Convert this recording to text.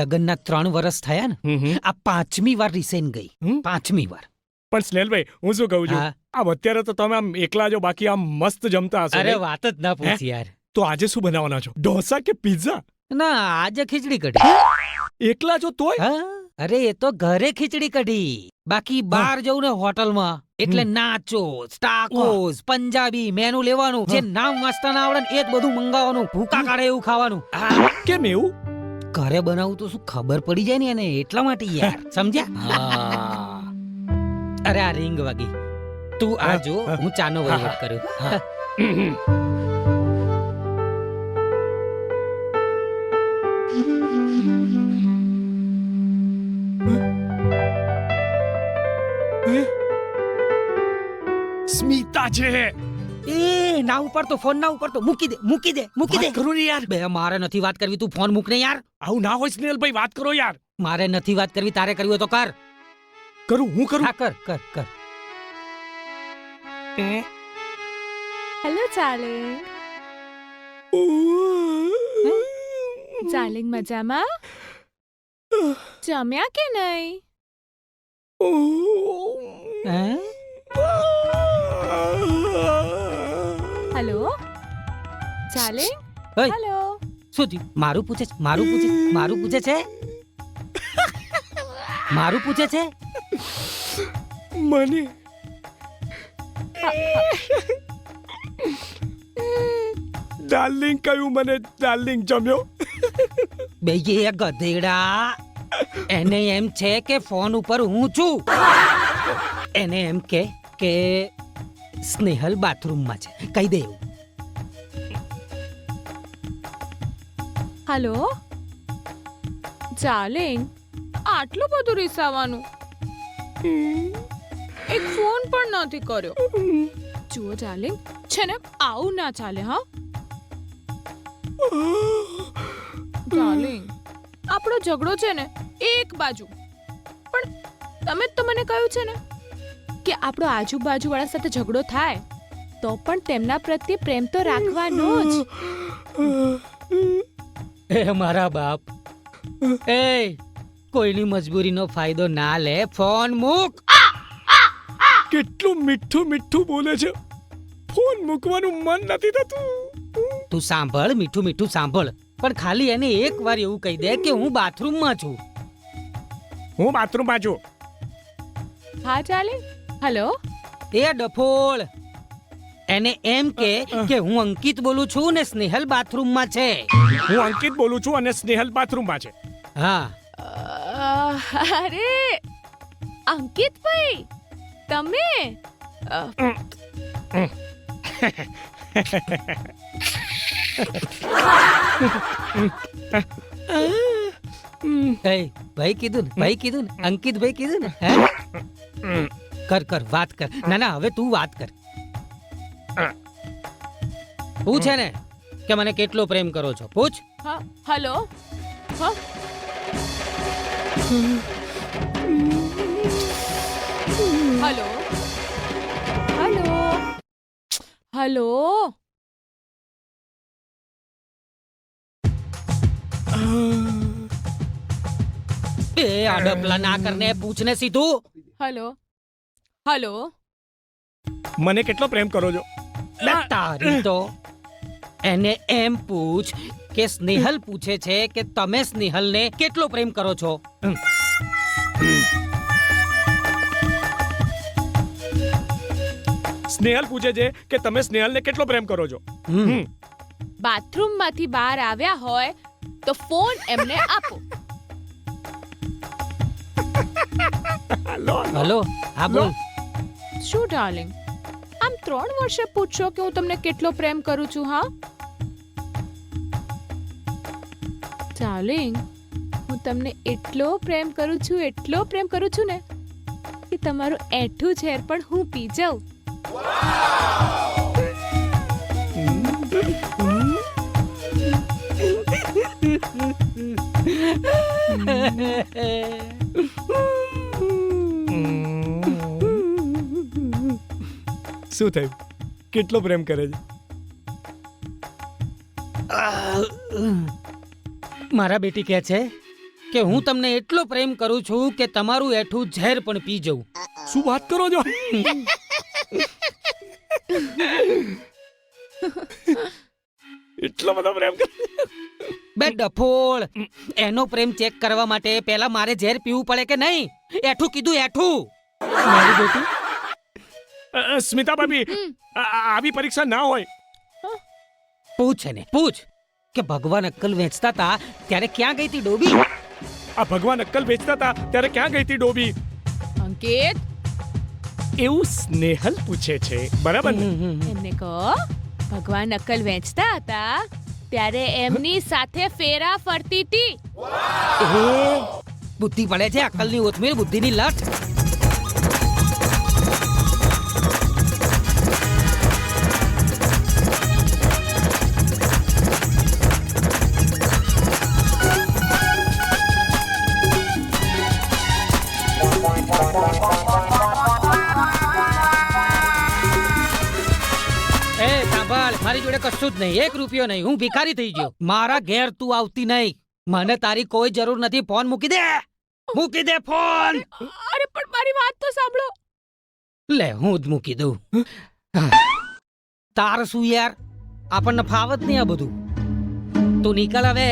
લગ્નના ત્રણ વર્ષ થયા ને. આ પાંચમી વાર રિસેન ગઈ. પાંચમી વાર. પણ સ્નેહલભાઈ હું શું કહું છું? આમ અત્યારે તો તમે આમ એકલા જો બાકી આમ મસ્ત જમતા હશો અરે વાત જ ના પૂછ યાર. તો આજે શું બનાવવાના છો? ઢોસા કે પિઝા ના આજે ખીચડી કઢી. એકલા જો તોય? અરે એ તો ઘરે ખીચડી કઢી. બાકી બહાર જવું ને હોટલમાં. એટલે નાચો ટાકોસ પંજાબી મેનુ લેવાનું. જે નામ વાંચતા ના આવડે એ જ બધું મંગાવવાનું. ભૂકા કાઢે એવું ખાવાનું. કેમ એવું? ઘરે બનાવું તો શું ખબર પડી જાય ને એને? એટલા માટે યાર સમજ્યા? અરે આ રિંગ વાગી. તું આ જો હું. ચાનો હા, વહીવટ કરું. સ્મિતા છે એ ના ઉપર તો ફોન ના ઉપર તો. મૂકી દે મૂકી દે મૂકી દે. કરું ને યાર? બે મારે નથી વાત કરવી તું ફોન મૂક ને યાર. આવું ના હોય સ્નેહલભાઈ વાત કરો યાર. મારે નથી વાત કરવી તારે કરવી હોય તો કર. કરું હું કરું? હા કર કર કર. હેલો ચાર્લિંગ ચાર્લિંગ મજામાં? જમ્યા કે નહીં? હે? ઓય. હેલો. શું થયું? મારું પૂછે છે? મારું પૂછે છે? મારું પૂછે છે? મારું પૂછે છે? મને. ડાર્લિંગ કયું મને ડાર્લિંગ જમ્યો. બે એ ગધેડા. એને એમ છે કે ફોન ઉપર હું છું. એને એમ કે કે સ્નેહલ બાથરૂમમાં છે. કહી દે એવું. હેલો? ચાર્લિંગ આટલું બધું રીસાવાનું? એક ફોન પણ નથી કર્યો. જુઓ ચાર્લિંગ છે ને આવું ના ચાલે હા? ડાર્લિંગ આપણો ઝઘડો છે ને એક બાજુ. પણ તમે જ તો મને કહ્યું છે ને કે આપણો આજુબાજુવાળા સાથે ઝઘડો થાય તો પણ તેમના પ્રત્યે પ્રેમ તો રાખવાનો જ. એ મારા બાપ. એ કોઈની મજબૂરીનો ફાયદો ના લે. ફોન મૂક. કેટલું મીઠું મીઠું બોલે છે. ફોન મૂકવાનું મન નથી થતું. તું સાંભળ મીઠું મીઠું સાંભળ. પણ ખાલી એને એક વાર એવું કહી દે કે હું બાથરૂમમાં છું. હું બાથરૂમમાં છું. હા ચાલે. હેલો? એ ડફોળ. એને એમ કે કે હું અંકિત બોલું છું ને સ્નેહલ બાથરૂમમાં છે. હું અંકિત બોલું છું અને સ્નેહલ બાથરૂમમાં છે. હા. અરે અરે અંકિતભાઈ તમે? ભાઈ કીધું ને ભાઈ કીધું ને અંકિત ભાઈ કીધું ને? કર કર વાત કર. ના ના હવે તું વાત કર. પૂછે ને કે મને કેટલો પ્રેમ કરો છો. પૂછ. હા હલો. હા. હલો. હેલો. હેલો. એ આડપલા ના કરને પૂછને સીધું. હલો. હલો. મને કેટલો પ્રેમ કરો છો? બે તારી તો એને એમ પૂછ કે સ્નેહલ પૂછે છે કે તમે સ્નેહલને કેટલો પ્રેમ કરો છો? સ્નેહલ પૂછે છે કે તમે સ્નેહલને કેટલો પ્રેમ કરો છો. બાથરૂમમાંથી બહાર આવ્યા હોય તો ફોન એમને આપો. હાલો, હાલો. હલો હા બોલ. શું ડાર્લિંગ? આમ ત્રણ વર્ષે પૂછશો કે હું તમને કેટલો પ્રેમ કરું છું, હા? ડાર્લિંગ હું તમને એટલો પ્રેમ કરું છું, એટલો પ્રેમ કરું છું ને કે તમારું એઠું ઝેર પણ હું પી જાઉં. શું થયું? કેટલો પ્રેમ કરે છે? મારા બેટી કહે છે કે હું તમને એટલો પ્રેમ કરું છું કે તમારું એઠું ઝેર પણ પી જઉં શું વાત કરો છો? એટલો બધો પ્રેમ બે ડફોળ. એનો પ્રેમ ચેક કરવા માટે પહેલા મારે ઝેર પીવું પડે કે નહીં? એઠું કીધું એઠું. મારી બેટી સ્મિતા ભાભી આવી પરીક્ષા ના હોય. પૂછ ને પૂછ કે ભગવાન અક્કલ વેચતા હતા ત્યારે ક્યાં ગઈ હતી ડોબી? આ ભગવાન અક્કલ વેચતા હતા ત્યારે ક્યાં ગઈ હતી ડોબી? અંકિત? એવું સ્નેહલ પૂછે છે બરાબર ને? એમને કહો ભગવાન અક્કલ વેચતા હતા ત્યારે એમની સાથે ફેરા ફરતી હતી બુદ્ધિ પડે છે અક્કલની ઓથમીર બુદ્ધિની લટ મારી જોડે કશું જ નહીં. એક રૂપિયો નહીં. હું ભિખારી થઈ ગયો. મારા ઘેર તું આવતી નહીં. મને તારી કોઈ જરૂર નથી. ફોન મૂકી દે. મૂકી દે ફોન. અરે પણ મારી વાત તો સાંભળો. લે હું જ મૂકી દઉં. તાર શું યાર? આપણને ફાવત નહીં આ બધું. તું નીકળ હવે.